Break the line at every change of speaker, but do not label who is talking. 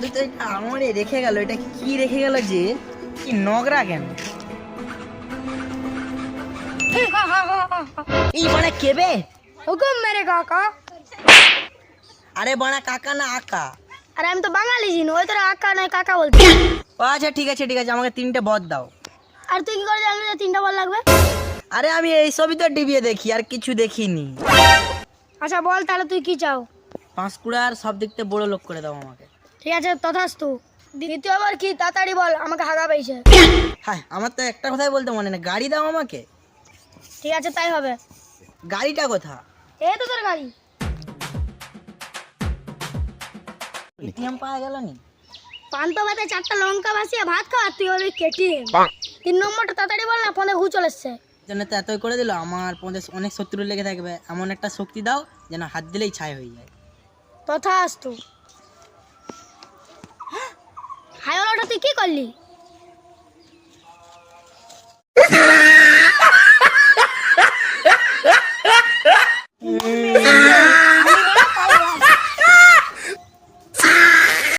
দাদু তো এটা আমরে রেখে গেল এটা কি রেখে গেল যে? কি নগরা কেন? এই মানে কেবে?
হুকুম মেরে কাকা।
আরে বানা কাকা না আকা।
আরে আমি তো বাঙালি জিনু ওই তোরা আকা নয় কাকা বলছি
আচ্ছা ঠিক আছে ঠিক আছে আমাকে তিনটে বদ দাও।
আর তুই কি করে জানলি যে তিনটা বল লাগবে?
আরে আমি এই সবই তো ডিবিয়ে দেখি আর কিছু দেখিনি।
আচ্ছা বল তাহলে তুই কি চাও?
পাঁশকুড়ার সব দিক থেকে বড় লোক করে দাও আমাকে।
ঠিক আছে তথাস্তু। দ্বিতীয়বার কি তাড়াতাড়ি বল আমাকে হাগা পেয়েছে
হ্যাঁ আমার তো একটা কথাই বলতে মনে নেই। গাড়ি দাও আমাকে।
ঠিক আছে তাই হবে।
গাড়িটা কোথা?
এই তো তোর গাড়ি।
এটিএম পাওয়া গেল নি?
পান্তা ভাতে চারটা লঙ্কা ভাসিয়ে ভাত খাওয়া তুই হবি কেটিএম তিন নম্বরটা তাড়াতাড়ি বল না ফোনে ঘু চলে এসছে।
জন্য তো এতই করে দিল আমার পঞ্চাশ অনেক শত্রু লেগে থাকবে। এমন একটা শক্তি দাও যেন হাত দিলেই ছাই হয়ে যায়।
তথাস্তু। হাই তুই কি করলি?